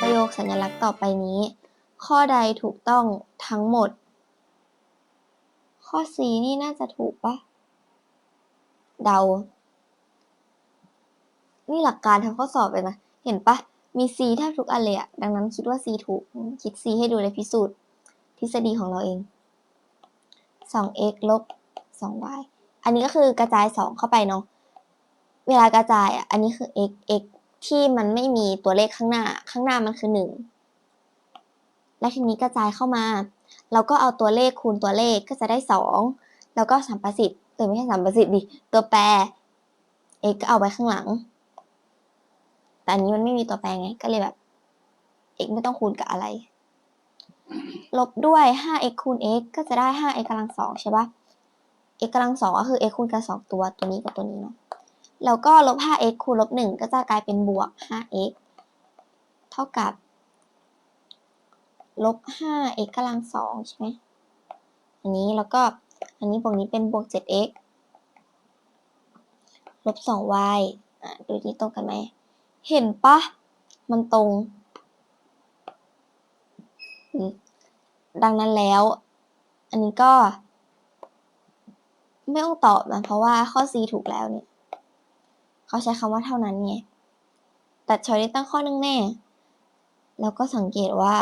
ประโยคสัญลักษณ์ต่อไปนี้ ข้อใดถูกต้องทั้งหมด ข้อ C นี่น่าจะถูกปะเดา นี่หลักการทำข้อสอบเลยนะ เห็นปะมี C แทบทุกอันเลยอะดังนั้นคิดว่า C ถูก คิด C ให้ดูเลยพิสูจน์ ทฤษฎีของเราเอง 2x ลบ 2y อันนี้ก็คือกระจาย 2 เข้าไปเนาะ เวลากระจายอะ อันนี้คือ x x ที่มันไม่มีตัวเลขข้างหน้า ข้างหน้ามันคือ 1 และทีนี้กระจายเข้ามา เราก็เอาตัวเลขคูณตัวเลขก็จะได้ 2 แล้วก็สัมประสิทธิ์เออไม่ใช่สัมประสิทธิ์ดิตัวแปร x ก็เอาไว้ข้างหลัง แต่อันนี้มันไม่มีตัวแปรไง ก็เลยแบบ x ไม่ต้องคูณกับอะไร ลบด้วย 5x คูณ x ก็จะได้ 5x กำลังสองใช่ปะ x กำลังสองก็คือ x คูณกันสองตัว ตัวนี้กับตัวนี้เนาะ แล้วก็ลบ 5x คูณลบ 1 ก็จะกลายเป็นบวก 5x เท่ากับลบ 5x กำลังสองใช่ไหม อันนี้แล้วก็อันนี้บวกนี้เป็นบวก 7x ลบ 2y อะดูที่ตรงกันไหม เห็นปะ มันตรง ดังนั้นแล้ว อันนี้ก็ ไม่ต้องตอบนะ เพราะว่าข้อ C ถูกแล้วเนี่ย เขาใช้คำว่าเท่านั้นไงตัดชอยได้ตั้งข้อหนึงแน่ แล้วก็สังเกตว่า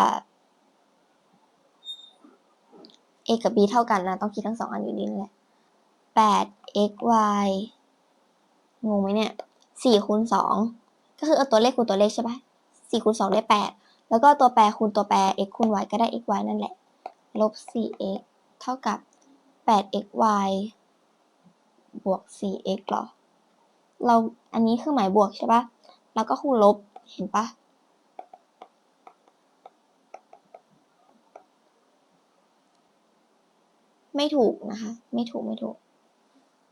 a กับ b เท่ากันนะ ต้องคิดทั้งสองอันอยู่ดีนั่นแหละ8 x y งงไหมเนี่ย4คูณ2ก็คือเอาตัวเลขคูณตัวเลขใช่ปะ4คูณ2ได้ 8 แล้วก็ตัวแปรคูณตัวแปร x คูณ y ก็ได้ x y นั่นแหละ ลบ 4x เท่ากับ 8x y บวก 4x หรอ เราอันนี้คือหมายบวกใช่ปะแล้วก็คูณลบเห็นปะไม่ถูกนะคะ ไม่ถูกไม่ถูก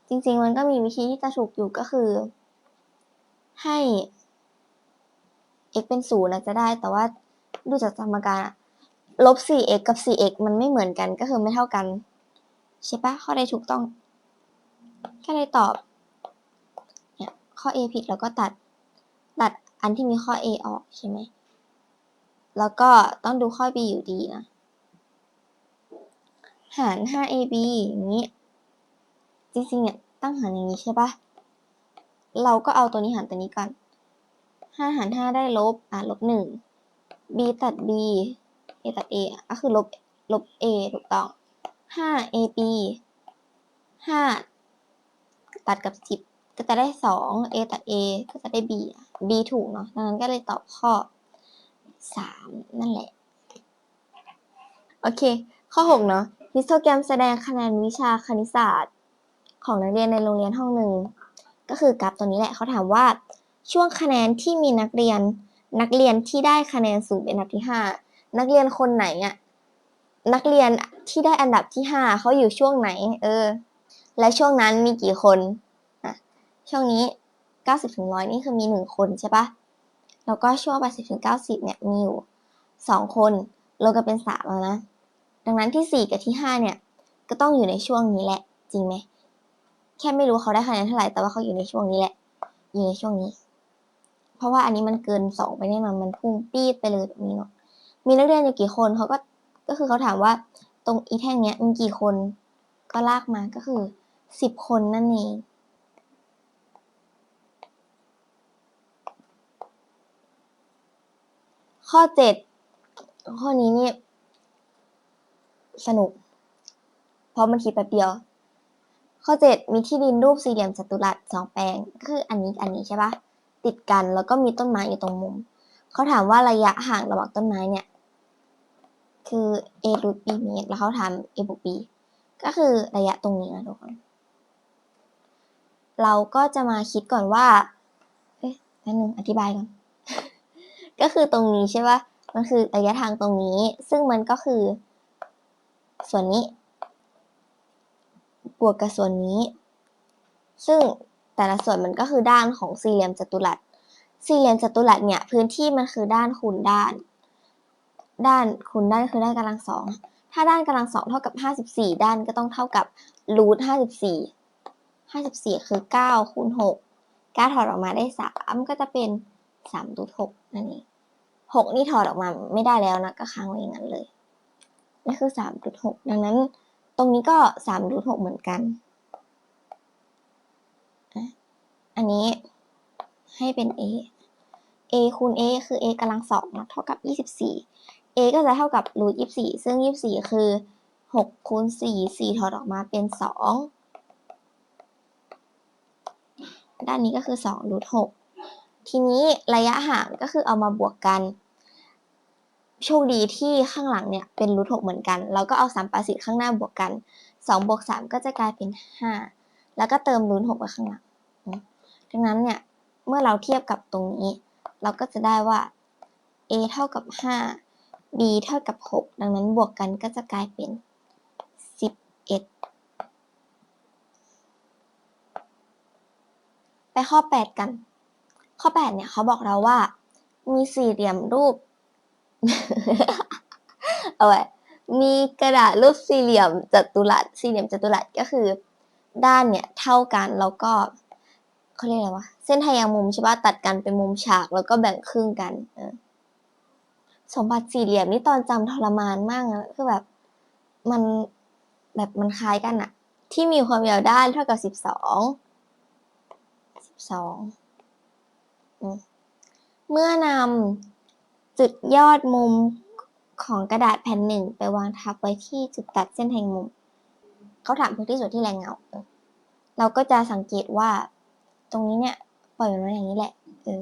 จริงๆมันก็มีวิธีที่จะถูกอยู่ก็คือ ให้ x เป็นศูนย์นะจะได้ แต่ว่าดูจากสมการลบ 4x กับ 4x มันไม่เหมือนกันก็คือไม่เท่ากัน ใช่ปะข้อใดถูกต้อง ก็เลยตอบ ข้อ A ผิดแล้วก็ตัด ตัดอันที่มีข้อ A ออกใช่ไหม แล้วก็ต้องดูข้อ B อยู่ดีนะ หาร 5ab อย่างนี้ จริงๆเนี่ยตั้งหารอย่างนี้ใช่ปะเราก็เอาตัวนี้หารตัวนี้ก่อน 5 หาร 5 ได้ลบ อะลบ 1 b ตัด b a ตัด a อะก็คือลบ ลบ a ถูกต้อง 5ab 5 ตัดกับ 10 ก็จะได้2 a ตัด a ก็จะได้ b อะ b ถูกเนาะดังนั้นก็เลยตอบข้อ3นั่นแหละ โอเค ข้อ6เนาะฮิสโตแกรมแสดงคะแนนวิชาคณิตศาสตร์ ของนักเรียนในโรงเรียนห้องหนึ่งก็คือกราฟตัวนี้แหละเขาถามว่าช่วงคะแนนที่มีนักเรียนนักเรียนที่ได้คะแนนสูงเป็นอันดับที่ 5 นักเรียนคนไหนอะนักเรียนที่ได้อันดับที่ 5เขาอยู่ช่วงไหน เออ และช่วงนั้นมีกี่คน ช่วงนี้ 90ถึง100 นี่คือมี 1 คนใช่ปะแล้วก็ช่วง 80ถึง90 เนี่ยมีอยู่ 2 คนรวมกันเป็น 3 แล้วนะ ดังนั้นที่ 4 กับที่ 5 เนี่ย ก็ต้องอยู่ในช่วงนี้แหละ จริงไหม แค่ไม่รู้เขาได้คะแนนเท่าไหร่ แต่ว่าเขาอยู่ในช่วงนี้แหละ อยู่ในช่วงนี้ เพราะว่าอันนี้มันเกิน 2 ไปแน่นอน มันพุ่งปี๊ดไปเลยแบบนี้เนาะ มีนักเรียนอยู่กี่คนเขาก็ ก็คือเขาถามว่าตรงอีแท่งเนี้ยมีกี่คน ก็ลากมาก็คือ 10 คนนั่นเอง ข้อ7ข้อนี้นี่สนุก เพราะมันคิดแป๊บเดียว ข้อ7มีที่ดินรูปสี่เหลี่ยมจัตุรัสสองแปลงก็คืออันนี้อันนี้ใช่ปะติดกันแล้วก็มีต้นไม้อยู่ตรงมุม เขาถามว่าระยะห่างระหว่างต้นไม้เนี่ย คือ a รูท b เมตรแล้วเขาถาม a บวก b ก็คือระยะตรงนี้นะทุกคน เราก็จะมาคิดก่อนว่า เอ๊ะแป๊บนึงอธิบายก่อน ก็คือตรงนี้ใช่ปะมันคือระยะทางตรงนี้ ซึ่งมันก็คือ ส่วนนี้ บวกกับส่วนนี้ ซึ่งแต่ละส่วนมันก็คือด้านของสี่เหลี่ยมจัตุรัส สี่เหลี่ยมจัตุรัสเนี่ย พื้นที่มันคือด้านคูณด้าน ด้านคูณด้านคือด้านกำลังสอง ถ้าด้านกำลังสองเท่ากับห้าสิบสี่ด้านก็ต้องเท่ากับรูทห้าสิบสี่ห้าสิบสี่คือเก้าคูณหกเก้าถอดออกมาได้สามก็จะเป็นสามรูทหกนั่นเอง หกนี่ถอดออกมาไม่ได้แล้วนะก็ค้างไว้อย่างนั้นเลยนี่คือสามรูทหกดังนั้น ตรงนี้ก็สามรูทหกเหมือนกัน อันนี้ให้เป็น a a คูณ a คือ a กำลังสองนะเท่ากับยี่สิบสี่ a ก็จะเท่ากับรูทยี่สิบสี่ซึ่งยี่สิบสี่คือหกคูณสี่สี่ถอดออกมาเป็นสองด้านนี้ก็คือสองรูทหกทีนี้ระยะห่างก็คือเอามาบวกกัน โชคดีที่ข้างหลังเนี่ยเป็นรูทหกเหมือนกัน เราก็เอาสามปาสิตข้างหน้าบวกกันสองบวกสามก็จะกลายเป็นห้าแล้วก็เติมรูทหกไว้ข้างหลังดังนั้นเนี่ยเมื่อเราเทียบกับตรงนี้ เราก็จะได้ว่า a เท่ากับห้า b เท่ากับหกดังนั้นบวกกันก็จะกลายเป็นสิบเอ็ดไปข้อแปดกัน ข้อแปดเนี่ยเขาบอกเราว่า มีสี่เหลี่ยมรูป เอาไว้มีกระดาษรูปสี่เหลี่ยมจัตุรัสสี่เหลี่ยมจัตุรัสก็คือ ด้านเนี่ยเท่ากันแล้วก็เขาเรียกอะไรวะเส้นทางมุมใช่ปะตัดกันเป็นมุมฉากแล้วก็แบ่งครึ่งกันอสมบัติสี่เหลี่ยมนี่ตอนจำทรมานมากนะคือแบบมันแบบมันคล้ายกันอะที่มีความยาวด้านเท่ากับสิบสองสิบสองเมื่อนำ จุดยอดมุมของกระดาษแผ่นหนึ่งไปวางทับไว้ที่จุดตัดเส้นแทงมุม เขาถามพื้นที่ส่วนที่แรงเงา เราก็จะสังเกตว่า ตรงนี้เนี่ยปล่อยมันไว้อย่างนี้แหละ เออ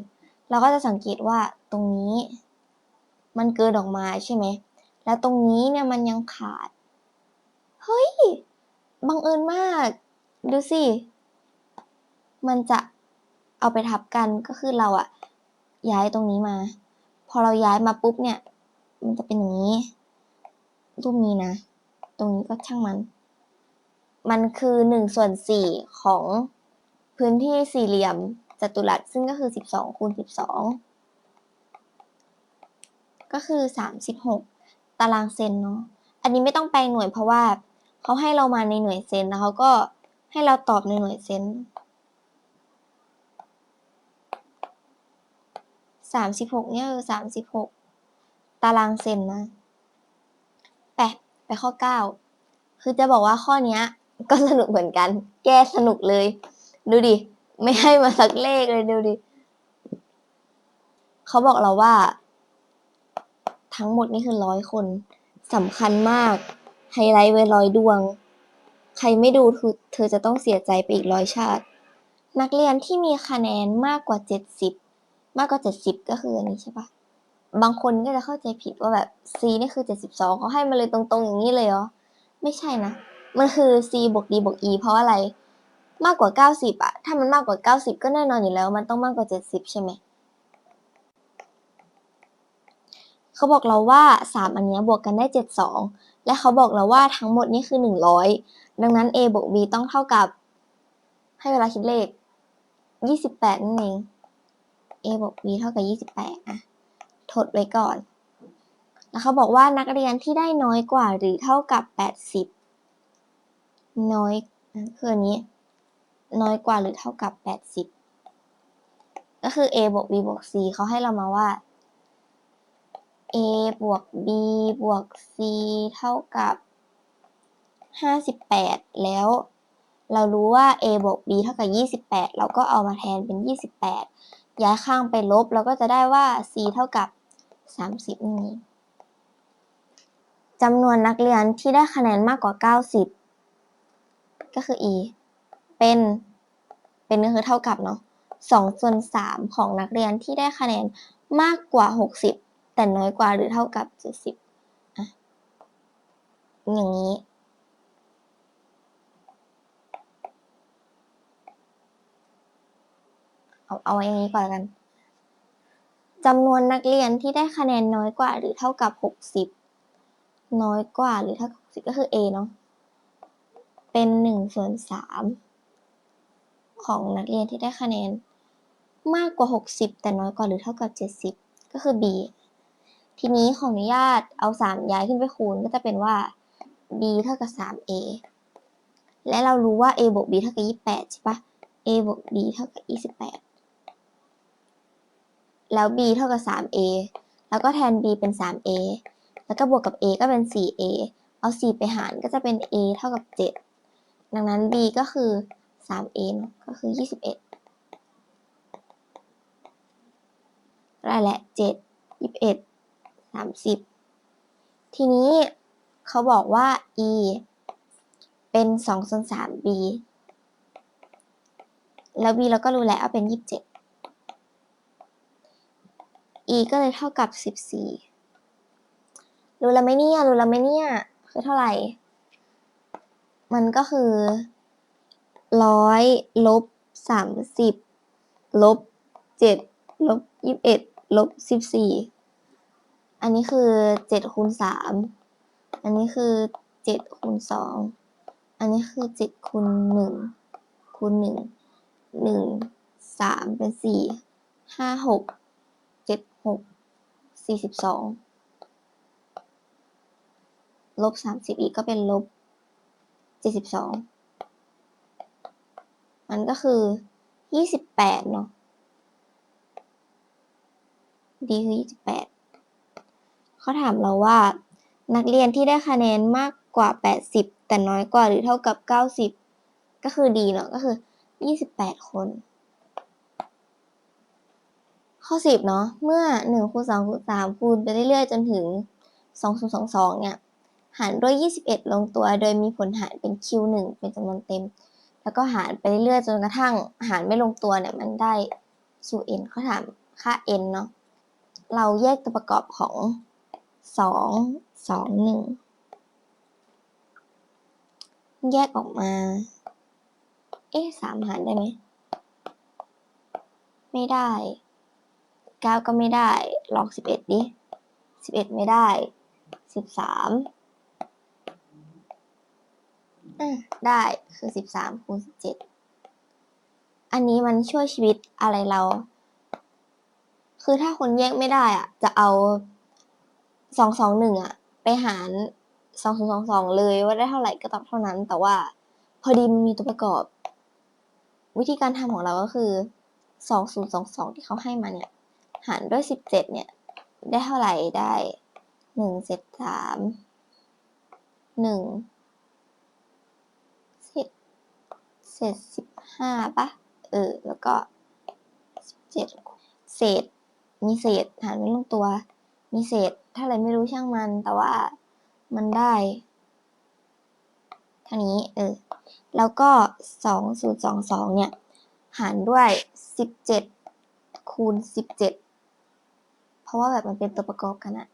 เราก็จะสังเกตว่าตรงนี้ มันเกินออกมาใช่ไหม แล้วตรงนี้เนี่ยมันยังขาด เฮ้ย บังเอิญมาก ดูสิ มันจะเอาไปทับกันก็คือเราอะย้ายตรงนี้มา พอเราย้ายมาปุ๊บเนี่ย มันจะเป็นอย่างนี้ รูปนี้นะ ตรงนี้ก็ช่างมัน มันคือหนึ่งส่วนสี่ของพื้นที่สี่เหลี่ยมจัตุรัส ซึ่งก็คือสิบสองคูณสิบสองก็คือสามสิบหกตารางเซนเนาะ อันนี้ไม่ต้องแปลงหน่วยเพราะว่าเขาให้เรามาในหน่วยเซนแล้วเขาก็ให้เราตอบในหน่วยเซน สามสิบหกเนี่ยคือสามสิบหกตารางเซนนะไปไปข้อเก้าคือจะบอกว่าข้อเนี้ยก็สนุกเหมือนกัน แก้สนุกเลย ดูดิ ไม่ให้มาสักเลขเลยดูดิ เขาบอกเราว่า ทั้งหมดนี่คือร้อยคนสำคัญมาก ไฮไลท์ไว้ร้อยดวง ใครไม่ดูเธอจะต้องเสียใจไปอีกร้อยชาติ นักเรียนที่มีคะแนนมากกว่าเจ็ดสิบ มากกว่าเจ็ดสิบก็คืออันนี้ใช่ปะบางคนก็จะเข้าใจผิดว่าแบบ C นี่คือเจ็ดสิบสองเขาให้มาเลยตรงๆอย่างนี้เลยเหรอ ไม่ใช่นะ มันคือ C บวก D บวก E เพราะอะไร มากกว่าเก้าสิบอะถ้ามันมากกว่าเก้าสิบก็แน่นอนอยู่แล้ว มันต้องมากกว่าเจ็ดสิบใช่ไหมเขาบอกเราว่าสามอันนี้บวกกันได้เจ็ดสองและเขาบอกเราว่าทั้งหมดนี่คือหนึ่งร้อยดังนั้น A บวก B ต้องเท่ากับ ให้เวลาคิดเลขยี่สิบแปดนั่นเอง a บวก b เท่ากับ 28อะทดไว้ก่อน แล้วเขาบอกว่านักเรียนที่ได้น้อยกว่าหรือเท่ากับ 80 น้อยคืออันนี้ น้อยกว่าหรือเท่ากับ 80 ก็คือ a บวก b บวก c เขาให้เรามาว่า a บวก b บวก c เท่ากับ 58 แล้ว เรารู้ว่า a บวก b เท่ากับ 28 เราก็เอามาแทนเป็น 28 ย้ายข้างไปลบ เราก็จะได้ว่า c เท่ากับ 30นี่จำนวนนักเรียนที่ได้คะแนนมากกว่า 90 ก็คือ e เป็น เป็นก็คือเท่ากับเนาะ2ส่วน3ของนักเรียนที่ได้คะแนนมากกว่า 60 แต่น้อยกว่าหรือเท่ากับ 70อะอย่างนี้ เอาเอาอย่างนี้ก่อนกันจำนวนนักเรียนที่ได้คะแนนน้อยกว่าหรือเท่ากับหกสิบน้อยกว่าหรือเท่ากับสิบก็คือ A เนาะเป็นหนึ่งส่วนสามของนักเรียนที่ได้คะแนนมากกว่าหกสิบแต่น้อยกว่าหรือเท่ากับเจ็ดสิบก็คือ B ทีนี้ขออนุญาตเอาสามย้ายขึ้นไปคูณก็จะเป็นว่า B เท่ากับสาม A และเรารู้ว่า A บวก B เท่ากับยี่สิบแปดใช่ปะ A บวก B เท่ากับยี่สิบ แล้ว b เท่ากับ 3a แล้วก็แทน b เป็น 3a แล้วก็บวกกับ a ก็เป็น 4a เอา 4 ไปหารก็จะเป็น a เท่ากับ 7 ดังนั้น b ก็คือ 3a เนอะก็คือ 21ได้และ 7 21 30 ทีนี้เขาบอกว่า e เป็น2ส่วน 3 b แล้ว b เราก็รู้แล้วว่าเป็น 27 e ก็เลยเท่ากับ 14 รู้แล้วไหมเนี่ย รู้แล้วไหมเนี่ย คือเท่าไหร่ มันก็คือร้อยลบสามสิบลบเจ็ดลบยี่สิบเอ็ดลบสิบสี่อันนี้คือเจ็ดคูณสามอันนี้คือเจ็ดคูณสองอันนี้คือเจ็ดคูณหนึ่งคูณหนึ่งหนึ่งสามเป็นสี่ห้าหก เจ็ดหกสี่สิบสองลบสามสิบอีกก็เป็นลบเจ็ดสิบสองมันก็คือยี่สิบแปดเนาะดีคือยี่สิบแปดเขาถามเราว่า นักเรียนที่ได้คะแนนมากกว่าแปดสิบแต่น้อยกว่าหรือเท่ากับเก้าสิบก็คือดีเนาะก็คือยี่สิบแปดคน ข้อสิบเนาะเมื่อหนึ่งคูณสองคูณสามคูณไปเรื่อยๆ จนถึงสองศูนย์สองสองเนี่ย หารด้วย 21 ลงตัว โดยมีผลหารเป็น q1 เป็นจำนวนเต็ม แล้วก็หารไปเรื่อยๆ จนกระทั่ง หารไม่ลงตัวเนี่ยมันได้ qn เขาถามค่า n เนาะ เราแยกตัวประกอบของ 2 2 1 แยกออกมา เอ๊ะสามหารได้ไหม ไม่ได้ 9ก็ไม่ได้ ลอง11ดิ11ไม่ได้13อะได้คือสิบสามคูณสิบเจ็ดอันนี้มันช่วยชีวิตอะไรเรา คือถ้าคนแยกไม่ได้อะ จะเอาสองสองหนึ่งอะ ไปหารสองศูนย์สองสองเลยว่าได้เท่าไหร่ก็ตอบเท่านั้น แต่ว่าพอดีมันมีตัวประกอบ วิธีการทำของเราก็คือสองศูนย์สองสองที่เขาให้มาเนี่ย หารด้วยสิบเจ็ดเนี่ย ได้เท่าไหร่ได้หนึ่งเจ็ดสามหนึ่งเศษเศษสิบห้าปะเออ แล้วก็สิบเจ็ดเศษ มีเศษ หารไม่ลงตัว มีเศษเท่าไหร่ไม่รู้ช่างมัน แต่ว่ามันได้เท่านี้ เออ แล้วก็สองสูตรสองสองเนี่ย หารด้วยสิบเจ็ดคูณสิบเจ็ด ราะว่าแบบมันเป็นตัวประกอบกันอะ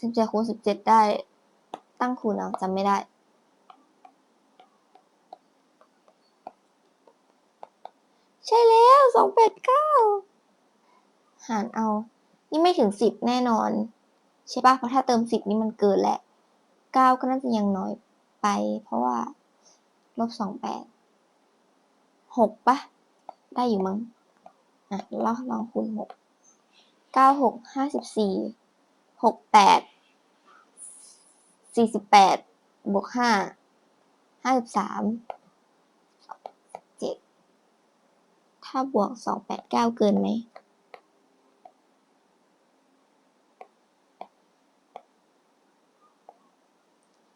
สิบเจ็ดคูณสิบเจ็ดได้ ตั้งคูณเอาจำไม่ได้ ใช่แล้วสองแปดเก้าหารเอา นี่ไม่ถึงสิบแน่นอน ใช่ปะเพราะถ้าเติมสิบนี่มันเกินแหละเก้าก็น่าจะยังน้อยไป เพราะว่าลบสองแปดหกปะ ได้อยู่มั้ง อะเราลองคูณหกเก้าหกห้าสิบสี่หกแปดสี่สิบแปดบวกห้าห้าสิบสามเจ็ดถ้าบวกสองแปดเก้าเกินไหม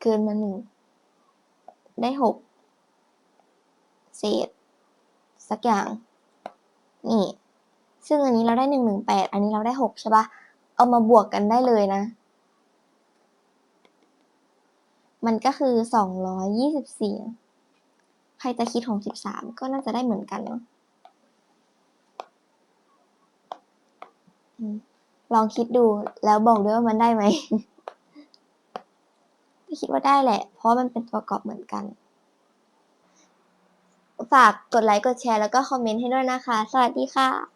เกินมาหนึ่งได้หกเศษ สักอย่าง นี่ ซึ่งอันนี้เราได้หนึ่งหนึ่งแปดอันนี้เราได้หกใช่ปะเอามาบวกกันได้เลยนะ มันก็คือสองร้อยยี่สิบสี่ใครจะคิดของสิบสามก็น่าจะได้เหมือนกันเนาะลองคิดดูแล้วบอกด้วยว่ามันได้ไหมคิดว่าได้แหละ เพราะมันเป็นประกอบเหมือนกัน ฝากกดไลค์กดแชร์แล้วก็คอมเมนต์ให้ด้วยนะคะ สวัสดีค่ะ